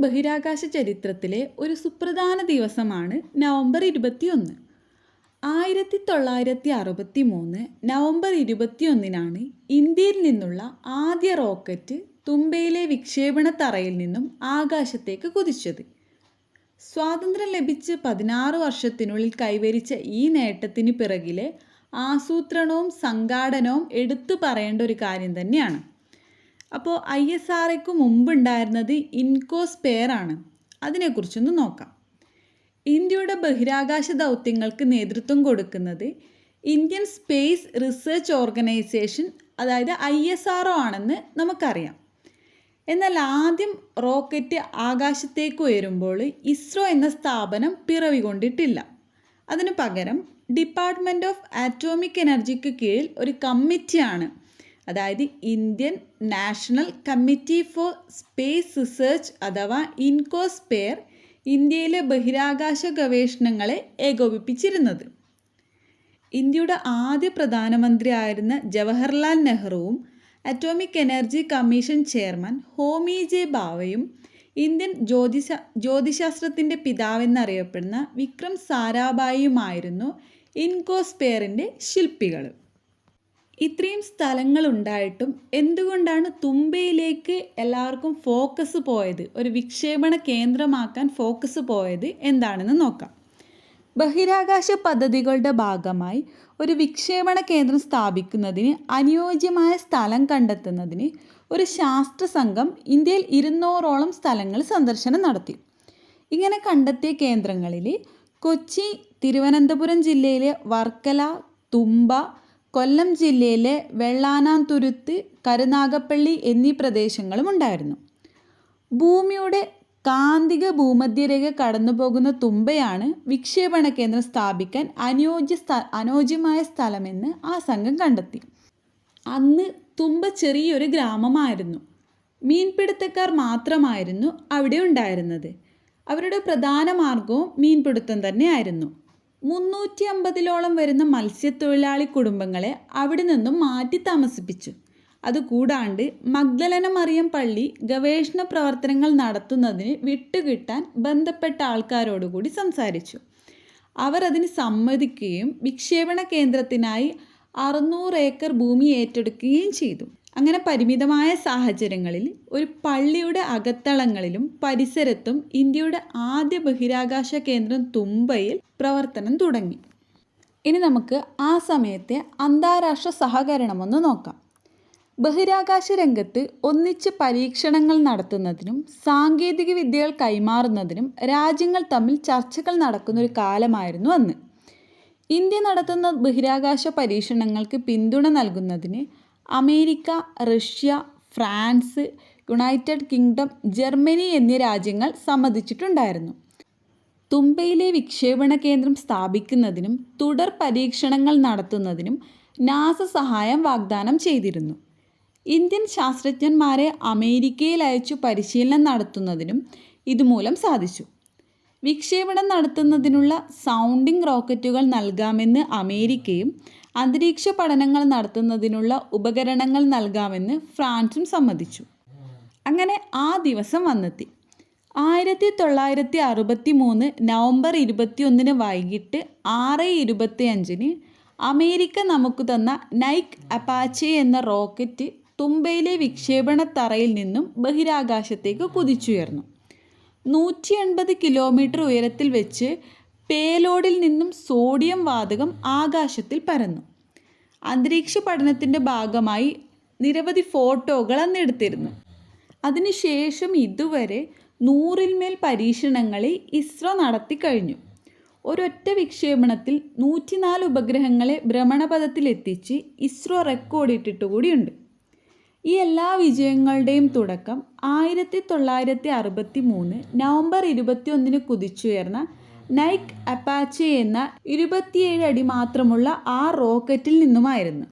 ബഹിരാകാശ ചരിത്രത്തിലെ ഒരു സുപ്രധാന ദിവസമാണ് നവംബർ ഇരുപത്തിയൊന്ന്. ആയിരത്തി തൊള്ളായിരത്തി അറുപത്തി മൂന്ന് നവംബർ ഇരുപത്തിയൊന്നിനാണ് ഇന്ത്യയിൽ നിന്നുള്ള ആദ്യ റോക്കറ്റ് തുമ്പയിലെ വിക്ഷേപണ തറയിൽ നിന്നും ആകാശത്തേക്ക് കുതിച്ചത്. സ്വാതന്ത്ര്യം ലഭിച്ച് പതിനാറ് വർഷത്തിനുള്ളിൽ കൈവരിച്ച ഈ നേട്ടത്തിന് പിറകിലെ ആസൂത്രണവും സംഘാടനവും എടുത്തു പറയേണ്ട ഒരു കാര്യം തന്നെയാണ്. അപ്പോൾ ഐ എസ് ആർ എക്ക് മുമ്പുണ്ടായിരുന്നത് ഇൻകോസ് ആണ്. അതിനെക്കുറിച്ചൊന്ന് നോക്കാം. ഇന്ത്യയുടെ ബഹിരാകാശ ദൗത്യങ്ങൾക്ക് നേതൃത്വം കൊടുക്കുന്നത് ഇന്ത്യൻ സ്പേസ് റിസർച്ച് ഓർഗനൈസേഷൻ അതായത് ഐ എസ് ആർ ഒ ആണെന്ന് നമുക്കറിയാം. എന്നാൽ ആദ്യം റോക്കറ്റ് ആകാശത്തേക്ക് ഉയരുമ്പോൾ ഇസ്രോ എന്ന സ്ഥാപനം പിറവികൊണ്ടിട്ടില്ല. അതിനു പകരം ഡിപ്പാർട്ട്മെന്റ് ഓഫ് ആറ്റോമിക് എനർജിക്ക് കീഴിൽ ഒരു കമ്മിറ്റിയാണ് അതായത് Indian national committee for space research അഥവാ ഇൻകോസ്പെയർ ഇന്ത്യയിലെ ബഹിരാകാശ ഗവേഷണങ്ങളെ ഏകോപിപ്പിച്ചിരുന്നത്. ഇന്ത്യയുടെ ആദ്യ പ്രധാനമന്ത്രിയായിരുന്ന Jawaharlal നെഹ്റുവും atomic energy commission chairman Homi J ഭാവയും Indian ജ്യോതിശ ജ്യോതിശാസ്ത്രത്തിന്റെ പിതാവെന്നറിയപ്പെടുന്ന വിക്രം സാരാഭായിയുമായിരുന്നു ഇൻകോസ്പെയറിന്റെ ശില്പികൾ ഇത്രയും സ്ഥലങ്ങളുണ്ടായിട്ടും എന്തുകൊണ്ടാണ് തുമ്പയിലേക്ക് എല്ലാവർക്കും ഫോക്കസ് പോയത്? ഒരു വിക്ഷേപണ കേന്ദ്രമാക്കാൻ ഫോക്കസ് പോയത് എന്താണെന്ന് നോക്കാം. ബഹിരാകാശ പദ്ധതികളുടെ ഭാഗമായി ഒരു വിക്ഷേപണ കേന്ദ്രം സ്ഥാപിക്കുന്നതിന് അനുയോജ്യമായ സ്ഥലം കണ്ടെത്തുന്നതിന് ഒരു ശാസ്ത്ര സംഘം ഇന്ത്യയിൽ ഇരുന്നൂറോളം സ്ഥലങ്ങൾ സന്ദർശനം നടത്തി. ഇങ്ങനെ കണ്ടെത്തിയ കേന്ദ്രങ്ങളിൽ കൊച്ചി തിരുവനന്തപുരം ജില്ലയിലെ വർക്കല തുമ്പ കൊല്ലം ജില്ലയിലെ വെള്ളാനാംതുരുത്ത് കരുനാഗപ്പള്ളി എന്നീ പ്രദേശങ്ങളും ഉണ്ടായിരുന്നു. ഭൂമിയുടെ കാന്തിക ഭൂമധ്യരേഖ കടന്നുപോകുന്ന തുമ്പയാണ് വിക്ഷേപണ കേന്ദ്രം സ്ഥാപിക്കാൻ അനുയോജ്യ സ്ഥ അനുയോജ്യമായ സ്ഥലമെന്ന് ആ സംഘം കണ്ടെത്തി. അന്ന് തുമ്പ ചെറിയൊരു ഗ്രാമമായിരുന്നു. മീൻപിടുത്തക്കാർ മാത്രമായിരുന്നു അവിടെ ഉണ്ടായിരുന്നത്. അവരുടെ പ്രധാന മാർഗവും മീൻപിടുത്തം തന്നെയായിരുന്നു. മുന്നൂറ്റി അമ്പതിലോളം വരുന്ന മത്സ്യത്തൊഴിലാളി കുടുംബങ്ങളെ അവിടെ നിന്നും മാറ്റി താമസിപ്പിച്ചു. അതുകൂടാണ്ട് മഗ്ദലന മറിയം പള്ളി ഗവേഷണ പ്രവർത്തനങ്ങൾ നടത്തുന്നതിന് വിട്ടുകിട്ടാൻ ബന്ധപ്പെട്ട ആൾക്കാരോടുകൂടി സംസാരിച്ചു. അവർ അതിന് സമ്മതിക്കുകയും വിക്ഷേപണ കേന്ദ്രത്തിനായി അറുന്നൂറ് ഏക്കർ ഭൂമി ഏറ്റെടുക്കുകയും ചെയ്തു. അങ്ങനെ പരിമിതമായ സാഹചര്യങ്ങളിൽ ഒരു പള്ളിയുടെ അകത്തളങ്ങളിലും പരിസരത്തും ഇന്ത്യയുടെ ആദ്യ ബഹിരാകാശ കേന്ദ്രം തുമ്പയിൽ പ്രവർത്തനം തുടങ്ങി. ഇനി നമുക്ക് ആ സമയത്തെ അന്താരാഷ്ട്ര സഹകരണമൊന്ന് നോക്കാം. ബഹിരാകാശ രംഗത്ത് ഒന്നിച്ച് പരീക്ഷണങ്ങൾ നടത്തുന്നതിനും സാങ്കേതിക വിദ്യകൾ കൈമാറുന്നതിനും രാജ്യങ്ങൾ തമ്മിൽ ചർച്ചകൾ നടക്കുന്ന ഒരു കാലമായിരുന്നു അന്ന്. ഇന്ത്യ നടത്തുന്ന ബഹിരാകാശ പരീക്ഷണങ്ങൾക്ക് പിന്തുണ നൽകുന്നതിന് America Russia France United Kingdom Germany എന്നീ രാജ്യങ്ങൾ സമ്മതിച്ചിട്ടുണ്ടായിരുന്നു. തുമ്പയിലെ വിക്ഷേപണ കേന്ദ്രം സ്ഥാപിക്കുന്നതിനും തുടർ പരീക്ഷണങ്ങൾ നടത്തുന്നതിനും നാസ സഹായം വാഗ്ദാനം ചെയ്തിരുന്നു. ഇന്ത്യൻ ശാസ്ത്രജ്ഞന്മാരെ അമേരിക്കയിൽ അയച്ചു പരിശീലനം നടത്തുന്നതിനും ഇതുമൂലം സാധിച്ചു. വിക്ഷേപണം നടത്തുന്നതിനുള്ള സൗണ്ടിംഗ് റോക്കറ്റുകൾ നൽകാമെന്ന് അമേരിക്കയും അന്തരീക്ഷ പഠനങ്ങൾ നടത്തുന്നതിനുള്ള ഉപകരണങ്ങൾ നൽകാമെന്ന് ഫ്രാൻസും സമ്മതിച്ചു. അങ്ങനെ ആ ദിവസം വന്നെത്തി. ആയിരത്തി തൊള്ളായിരത്തി അറുപത്തി മൂന്ന് നവംബർ ഇരുപത്തിയൊന്നിന് വൈകിട്ട് ആറ് ഇരുപത്തി അഞ്ചിന് അമേരിക്ക നമുക്ക് തന്ന നൈക്ക് അപ്പാച്ചെ എന്ന റോക്കറ്റ് തുമ്പയിലെ വിക്ഷേപണ തറയിൽ നിന്നും ബഹിരാകാശത്തേക്ക് കുതിച്ചുയർന്നു. നൂറ്റി എൺപത് കിലോമീറ്റർ ഉയരത്തിൽ വെച്ച് പേലോഡിൽ നിന്നും സോഡിയം വാതകം ആകാശത്തിൽ പരന്നു. അന്തരീക്ഷ പഠനത്തിന്റെ ഭാഗമായി നിരവധി ഫോട്ടോകൾ അന്നെടുത്തിരുന്നു അതിനുശേഷം ഇതുവരെ നൂറിന്മേൽ പരീക്ഷണങ്ങളെ ഇസ്രോ നടത്തി കഴിഞ്ഞു. ഒരൊറ്റ വിക്ഷേപണത്തിൽ നൂറ്റിനാല് ഉപഗ്രഹങ്ങളെ ഭ്രമണപഥത്തിലെത്തിച്ച് ഇസ്രോ റെക്കോർഡിട്ടിട്ടുകൂടിയുണ്ട് ഈ എല്ലാ വിജയങ്ങളുടെയും തുടക്കം ആയിരത്തി തൊള്ളായിരത്തി അറുപത്തി മൂന്ന് നവംബർ ഇരുപത്തിയൊന്നിന് കുതിച്ചുയർന്ന നൈക് അപ്പാച്ചെ എന്ന ഇരുപത്തിയേഴ് അടി മാത്രമുള്ള ആ റോക്കറ്റിൽ നിന്നുമായിരുന്നു.